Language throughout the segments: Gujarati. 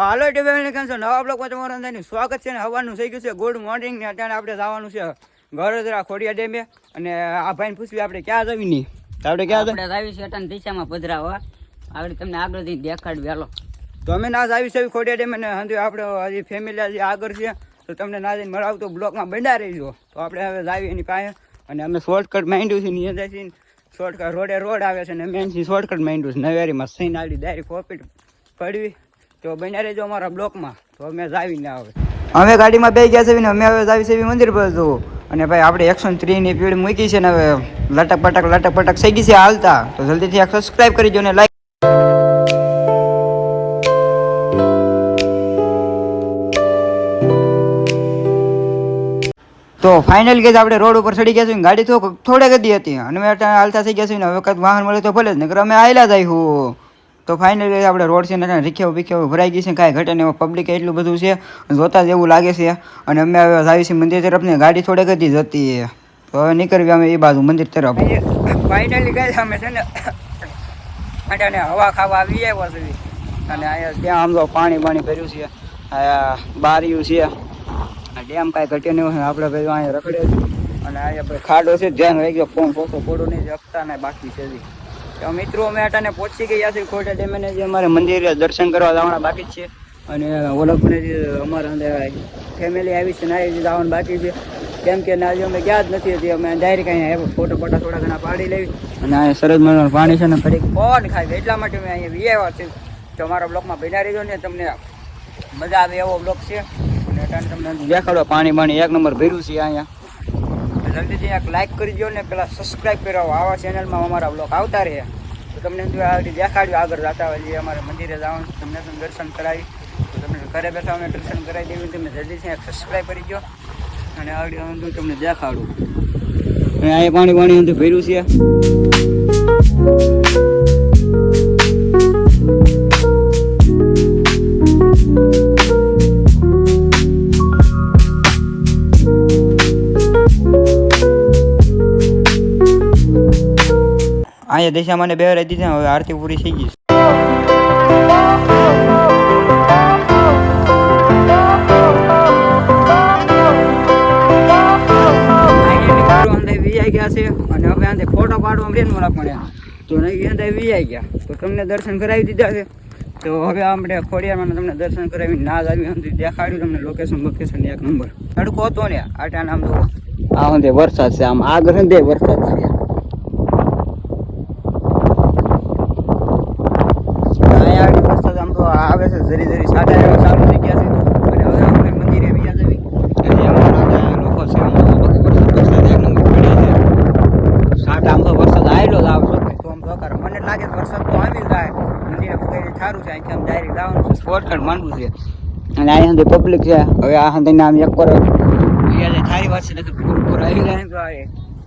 હાલો ટીવી કેમ છો? નવા બ્લોકમાં તમારું અંદરનું સ્વાગત છે ને હવાનું થઈ ગયું છે. ગુડ મોર્નિંગ ને અત્યારે આપણે જવાનું છે ગરોદરા ખોડિયા ડેમે. અને આ ભાઈને પૂછવી આપણે ક્યાં જવી નહીં તો આપણે ક્યાં જવું? આપણે આવી શેટન દિશામાં પધરાવા આપણે તમને આગળથી દેખાડ વેલો તો અમે ના આવી છે ખોડિયા ડેમે ને હંધુ આપણે હજી ફેમિલી હજી આગળ છે. તો તમને ના જઈને મળાવતો બ્લોકમાં બંધા રહીજો. તો આપણે હવે જાવી એની પાસે. અને અમે શોર્ટકટ માંડ્યું છે ને અહીંયાથી શોર્ટકટ રોડે રોડ આવે છે ને મેન શોર્ટકટ માંડ્યું છે. નવેરીમાં સૈન આવી ડાયરેક્ટ કોપીટ પડવી તો બન્યા રહેજો અમારા બ્લોકમાં. તો અમે જાવી ના આવે. અમે ગાડીમાં બે ગયા છે ને અમે હવે જાવી છે મંદિર પર જવું અને ભાઈ, આપણે એકસો ત્રીની પીડ મૂકી છે ને હવે લટક પટક લટક પટક થઈ ગઈ છે હાલતા. તો જલ્દીથી સબસ્ક્રાઈબ કરી દો ને લાઈક તો ફાઇનલ કે આપણે રોડ ઉપર ચડી ગયા છીએ ગાડી તો થોડે ગદી હતી. અને મેં હાલતા થઈ ગયા છીએ હવે કદ વાહન મળે તો ભલે જ નગર અમે આવેલા જાય આવ્યું તો ફાઇનલ આપણે રોડ છે ને રીખ્યાઓ બીખ્યાઓ ભરાઈ ગઈ છે કાંઈ ઘટે ને પબ્લિક એટલું બધું છે. જોતા જ એવું લાગે છે. અને અમે હવે આવી છીએ મંદિર તરફ ને ગાડી થોડેક જ જતી તો હવે નીકળવી અમે એ બાજુ મંદિર તરફ. ફાઇનલી ગઈ અમે છે ને હવા ખાવા આવી અને અહીંયા ત્યાં આમ તો પાણી પાણી ભર્યું છે. બારીયું છે. ડેમ કાંઈ ઘટ્યો નહીં આપણે અહીંયા રખડ્યો છે. અને અહીંયા ખાડો છે. ધ્યાન રહી ગયો ફોન ફોટો ફોટો નહીં. જપતા ને બાકી છે. તો મિત્રો, અમે અટાને પહોંચી ગયા છીએ ખોટા ડેમે જે અમારે મંદિરે દર્શન કરવા જવાના બાકી છે. અને ઓલો જે અમારા અંદર ફેમિલી આવી છે ના આવી જવાનું બાકી છે. કેમ કે ના અમે ગયા જ નથી હતી અમે ડાયરેક્ટ અહીંયા ફોટો ફોટા થોડા ઘણા પાડી લેવી અને અહીંયા સરસ મજાનું પાણી છે ને ફરી કોણ ખાય એટલા માટે અમે અહીંયા વી આવ્યા છે તો અમારા બ્લોકમાં ભેગા રહીજો ને, તમને મજા આવે એવો બ્લોક છે. અને તમને દેખાડો, પાણી પાણી એક નંબર ભર્યું છે અહીંયા. જલ્દીથી એક લાઈક કરી દો ને પેલા સબસ્ક્રાઈબ કરાવો આવા ચેનલમાં અમારા બ્લોગ આવતા રહે. તો તમને જો આ રીતે દેખાડ્યું, આગળ જતા હોય અમારે મંદિરે જવાનું તમને તમે દર્શન કરાવી. તો તમને ઘરે બેઠા અમે દર્શન કરાવી દેવી. તમે જલ્દીથી એક સબસ્ક્રાઈબ કરી દો અને આગળ હું તમને દેખાડું. અને અહીંયા પાણી પાણી અંદર ભર્યું છે. અહીંયા દિશામાં બે રહી દીધા હવે આરતી પૂરી થઈ ગઈ વીઆઈ ગયા છે. અને હવે આંધે ફોટો પાડવા વાળા પણ તો નહીં ગયા તો તમને દર્શન કરાવી દીધા છે. તો હવે આપણે ખોડિયામાં તમને દર્શન કરાવી ના જ આવી દેખાડ્યું તમને લોકેશન લોકેશન એક નંબર. તડકો હતો ને આટા નામ તો. આ વરસાદ છે. આમ આગળ વરસાદ છે અહીંયા આગળ વરસાદ આમ તો આવે છે જરી જરી સાડા એવા ચાલુ થઈ ગયા છે. અને હવે આપણે મંદિરે બીજા જવી લોકો છે આમ તો વરસાદ વરસાદ એક નંબર પડે છે સાટા આમ તો વરસાદ આવેલો જ આવશો તો આમ તો કરે મને લાગે વરસાદ તો આવી જાય. મંદિરે સારું છે. અહીંથી આમ ડાયરેક્ટ આવવાનું છે. કાર્ડ માંડવું છે. અને અહીંયા સુધી પબ્લિક છે. હવે આ સુધી નામ એક કરો. સારી વાત છે નકર પૂરું પૂરું આવી જાય તો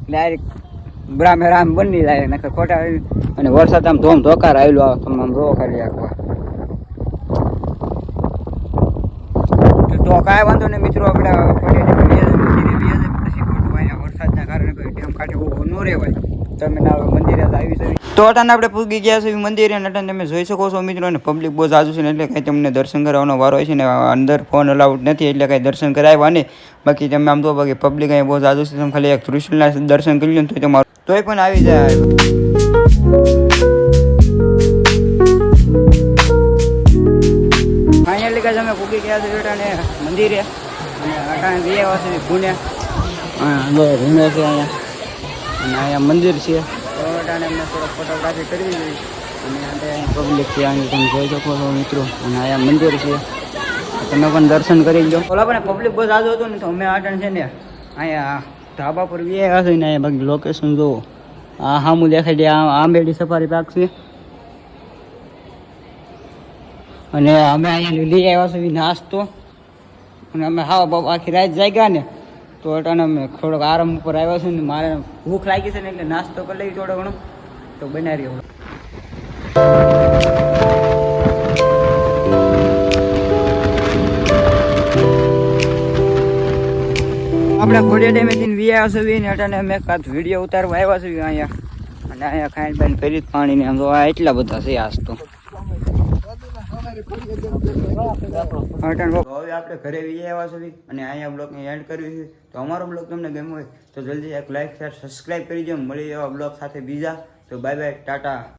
ડાયરેક્ટ બ્રાહ્મે રામ બની જાય નકર ખોટા અને વરસાદ આમ ધોમ ધોકાર આવેલો આવે. તમે આમ જોવો કરી આખવા તો કાંઈ વાંધો નહીં મિત્રો, આપણે વરસાદના કારણે ડેમ કાંઠે બહુ ન રહેવાય. તમે મંદિરે આવી છે તો અટાને આપણે પૂગી ગયા છે મંદિરે અને તમે જોઈ શકો છો મિત્રો, અને પબ્લિક બહુ જાજુ છે એટલે કાંઈ તમને દર્શન કરવાનો વારો હોય છે ને અંદર ફોન અલાઉડ નથી, એટલે કાંઈ દર્શન કરાવ્યા બાકી તમે આમ તો બાકી પબ્લિક અહીંયા બહુ જાજુ છે, તમે ખાલી એક ત્રિશુલના દર્શન કરી લો તો તમારું તોય પણ આવી જાય. કાંઈ અમે પૂગી ગયા છે અટાણે મંદિરે. અને અટાણે બે વાસે પુણે હા ઘૂમે છે અહીંયા. અને અહીંયા મંદિર છે. તો અટાણે અમને થોડોક ફોટોગ્રાફી કરવી જોઈએ અને અહીંયા પબ્લિક છે અહીં તમે જોઈ શકો છો મિત્રો. અને અહીંયા મંદિર છે. તમે પણ દર્શન કરી લો ઓલા પણ પબ્લિક બસ આજો હતું ને તો અમે અટાણે છે ને અહીંયા ધાબા પર બે હશે ને અહીંયા બાકી લોકેશન જુઓ આ સામું દેખાય છે આ આંબેડી સફારી પાર્ક છે. અને અમે અહીંયા લઈ આવ્યા છીએ, નાસ્તો. અને અમે હા બાપ આખી રાત જાગ્યા ને, તો અટાણે અમે થોડોક આરામ ઉપર આવ્યા છે ને મારે ભૂખ લાગી છે ને એટલે નાસ્તો કરી લઈ થોડો ઘણો. તો બનાવી રહ્યો. આપણે ખોડિયા ડેમેથી વી આવ્યા છે ને અટાણે અમે કાંત વીડિયો ઉતારવા આવ્યા છીએ અહીંયા. અને અહીંયા ખાઈને પાણી ફરી જ પાણી ને આમ એટલા બધા છે આજ તો. હવે આપણે ઘરે વિજય આવ્યા છે અને અહીંયા બ્લોગને એન્ડ કર્યું છે. તો અમારો બ્લોગ તમને ગમ્યો હોય, તો જલ્દી એક લાઈક શેર સબસ્ક્રાઈબ કરી દો. મળી એવા બ્લોગ સાથે બીજા. તો બાય બાય ટાટા.